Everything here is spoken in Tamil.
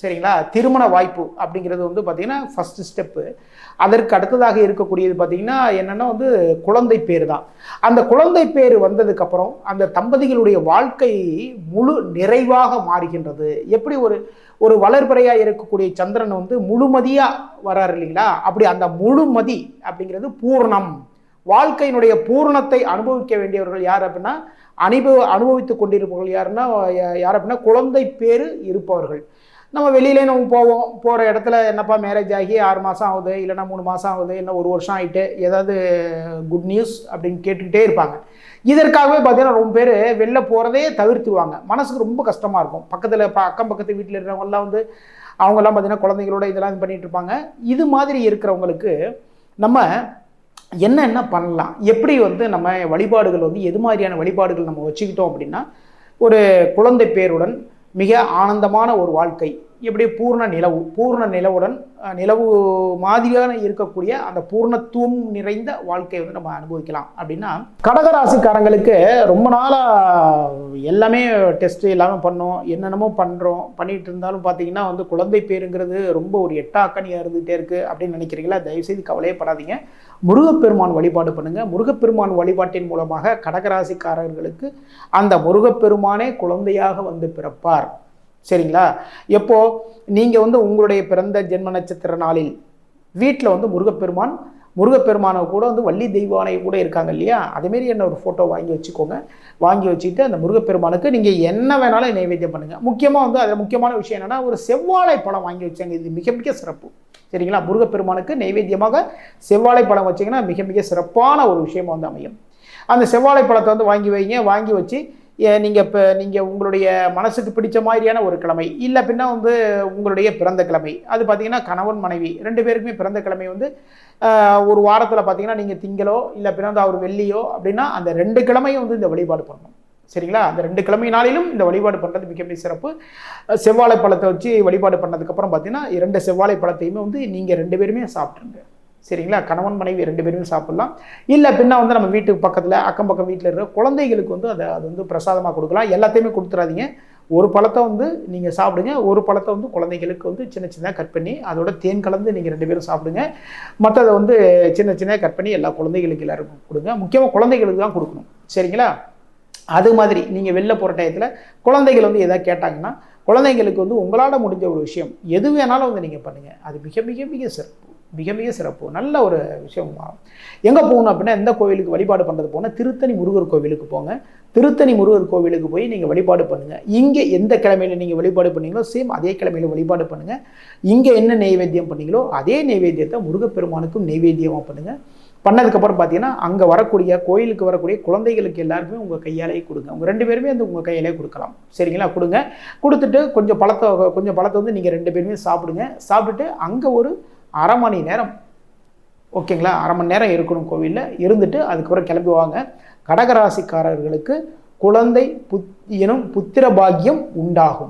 சரிங்களா? திருமண வாய்ப்பு அப்படிங்கிறது வந்து பார்த்திங்கன்னா ஃபஸ்ட்டு ஸ்டெப்பு அதற்கு அடுத்ததாக இருக்கக்கூடியது பார்த்திங்கன்னா என்னென்னா வந்து குழந்தை பேர் தான். அந்த குழந்தை பேர் வந்ததுக்கப்புறம் அந்த தம்பதிகளுடைய வாழ்க்கை முழு நிறைவாக மாறுகின்றது. எப்படி ஒரு ஒரு வளர்பிறையாக இருக்கக்கூடிய சந்திரன் வந்து முழுமதியாக வராரு இல்லைங்களா? அப்படி அந்த முழுமதி அப்படிங்கிறது பூர்ணம். வாழ்க்கையினுடைய பூரணத்தை அனுபவிக்க வேண்டியவர்கள் யார் அப்படின்னா அனுபவ அனுபவித்து கொண்டிருப்பவர்கள் யாருன்னா யார் அப்படின்னா குழந்தை பேர் இருப்பவர்கள். நம்ம வெளியிலே நம்ம போவோம் போகிற இடத்துல என்னப்பா மேரேஜ் ஆகி ஆறு மாதம் ஆகுது இல்லைன்னா மூணு மாதம் ஆகுது இல்லை ஒரு வருஷம் ஆகிட்டு ஏதாவது குட் நியூஸ் அப்படின்னு கேட்டுக்கிட்டே இருப்பாங்க. இதற்காகவே பார்த்தீங்கன்னா ரொம்ப பேர் வெளில போகிறதே தவிர்த்துருவாங்க. மனசுக்கு ரொம்ப கஷ்டமாக இருக்கும். பக்கத்தில் ப அக்கம் பக்கத்து வீட்டில் இருக்கிறவங்கலாம் வந்து அவங்கெல்லாம் பார்த்தீங்கன்னா குழந்தைங்களோட இதெல்லாம் இது பண்ணிட்டு இருப்பாங்க. இது மாதிரி இருக்கிறவங்களுக்கு நம்ம என்ன என்ன பண்ணலாம்? எப்படி வந்து நம்ம வழிபாடுகள் வந்து எது மாதிரியான வழிபாடுகள் நம்ம வச்சுக்கிட்டோம் அப்படின்னா ஒரு குழந்தை பேருடன் மிக ஆனந்தமான ஒரு வாழ்க்கை. இப்படி பூர்ண நிலவு பூர்ண நிலவுடன் நிலவு மாதிரியான இருக்கக்கூடிய அந்த பூர்ணத்துவம் நிறைந்த வாழ்க்கையை வந்து நம்ம அனுபவிக்கலாம். அப்படின்னா கடகராசிக்காரங்களுக்கு ரொம்ப நாளாக எல்லாமே டெஸ்ட் எல்லாமே பண்ணோம் என்னென்னமோ பண்ணுறோம் பண்ணிட்டு இருந்தாலும் பார்த்தீங்கன்னா வந்து குழந்தை பேருங்கிறது ரொம்ப ஒரு எட்டாக்கணியாக இருந்துகிட்டே இருக்குது அப்படின்னு நினைக்கிறீங்களா? தயவுசெய்து கவலையே படாதீங்க முருகப்பெருமான் வழிபாடு பண்ணுங்கள் முருகப்பெருமான் வழிபாட்டின் மூலமாக கடகராசிக்காரர்களுக்கு அந்த முருகப்பெருமானே குழந்தையாக வந்து பிறப்பார். சரிங்களா? எப்போது நீங்கள் வந்து உங்களுடைய பிறந்த ஜென்ம நட்சத்திர நாளில். வீட்டில் வந்து முருகப்பெருமான் முருகப்பெருமானை கூட வந்து வள்ளி தெய்வானை கூட இருக்காங்க இல்லையா? அதேமாரி என்ன ஒரு ஃபோட்டோ வாங்கி வச்சுக்கோங்க. வாங்கி வச்சுட்டு அந்த முருகப்பெருமானுக்கு நீங்கள் என்ன வேணாலும் நைவேத்தியம் பண்ணுங்கள் முக்கியமாக வந்து அதில் முக்கியமான விஷயம் என்னென்னா ஒரு செவ்வாழை பழம் வாங்கி வச்சாங்க இது மிக மிக சிறப்பு. சரிங்களா? முருகப்பெருமானுக்கு நைவேத்தியமாக செவ்வாழை பழம் வச்சிங்கன்னா மிக மிக சிறப்பான ஒரு விஷயமாக வந்து அமையும். அந்த செவ்வாழை பழத்தை வந்து வாங்கி வைங்க. வாங்கி வச்சு நீங்கள் இப்போ நீங்கள் உங்களுடைய மனசுக்கு பிடிச்ச மாதிரியான ஒரு கிழமை இல்லை பின்னா வந்து உங்களுடைய பிறந்த கிழமை. அது பார்த்தீங்கன்னா கணவன் மனைவி ரெண்டு பேருக்குமே பிறந்த கிழமை வந்து ஒரு வாரத்தில் பார்த்தீங்கன்னா நீங்கள் திங்களோ இல்லை பின்னா வந்து அவர் வெள்ளியோ அப்படின்னா அந்த ரெண்டு கிழமையும் வந்து இந்த வழிபாடு பண்ணணும். சரிங்களா? அந்த ரெண்டு கிழமை நாளிலும் இந்த வழிபாடு பண்ணுறது மிக மிக சிறப்பு. செவ்வாழை பழத்தை வச்சு வழிபாடு பண்ணதுக்கப்புறம் பார்த்தீங்கன்னா இரண்டு செவ்வாழை பழத்தையுமே வந்து நீங்கள் ரெண்டு பேருமே சாப்பிட்ருங்க சரிங்களா? கணவன் மனைவி ரெண்டு பேருமே சாப்பிட்லாம். இல்லை பின்னா வந்து நம்ம வீட்டுக்கு பக்கத்தில் அக்கம் பக்கம் வீட்டில் இருக்கிற குழந்தைகளுக்கு வந்து அதை அது வந்து பிரசாதமாக கொடுக்கலாம். எல்லாத்தையுமே கொடுத்துறாதீங்க. ஒரு பழத்தை வந்து நீங்கள் சாப்பிடுங்க. ஒரு பழத்தை வந்து குழந்தைகளுக்கு வந்து சின்ன சின்னதாக கட் பண்ணி அதோட தேன் கலந்து நீங்கள் ரெண்டு பேரும் சாப்பிடுங்க. மற்றதை வந்து சின்ன சின்ன கட் பண்ணி எல்லா குழந்தைகளுக்கு எல்லாருக்கும் கொடுங்க. முக்கியமாக குழந்தைகளுக்கு தான் கொடுக்கணும். சரிங்களா? அது மாதிரி நீங்கள் வெளில போகிற டயத்தில் குழந்தைகள் வந்து எதாவது கேட்டாங்கன்னா குழந்தைங்களுக்கு வந்து உங்களால் முடிஞ்ச ஒரு விஷயம் எது வேணாலும் வந்து நீங்கள் பண்ணுங்கள் அது மிக மிக மிக சிறப்பு. மிக மிக சிறப்பு நல்ல ஒரு விஷயம். எங்கே போகணும் அப்படின்னா எந்த கோவிலுக்கு வழிபாடு பண்ணுறது போனால் திருத்தணி முருகர் கோவிலுக்கு போங்க. திருத்தணி முருகர் கோவிலுக்கு போய் நீங்கள் வழிபாடு பண்ணுங்கள் இங்கே எந்த கிழமையில நீங்கள் வழிபாடு பண்ணீங்களோ சேம் அதே கிழமையில் வழிபாடு பண்ணுங்கள் இங்கே என்ன நெய்வேத்தியம் பண்ணீங்களோ அதே நெய்வேத்தியத்தை முருகப்பெருமானுக்கும் நெய்வேத்தியமாக பண்ணுங்கள் பண்ணதுக்கப்புறம் பார்த்தீங்கன்னா அங்கே வரக்கூடிய கோயிலுக்கு வரக்கூடிய குழந்தைகளுக்கு எல்லாருக்குமே உங்கள் கையாலேயே கொடுங்க. உங்கள் ரெண்டு பேருமே வந்து உங்கள் கையாலே கொடுக்கலாம். சரிங்களா? கொடுங்க. கொடுத்துட்டு கொஞ்சம் பழத்தை கொஞ்சம் பழத்தை வந்து நீங்கள் ரெண்டு பேருமே சாப்பிடுங்க. சாப்பிட்டுட்டு அங்கே ஒரு அரை மணி நேரம். ஓகேங்களா? அரை மணி நேரம் இருக்கணும் கோவிலில். இருந்துட்டு அதுக்கப்புறம் கிளம்பி வாங்க. கடகராசிக்காரர்களுக்கு குழந்தை புத் எனும் புத்திர பாக்கியம் உண்டாகும்.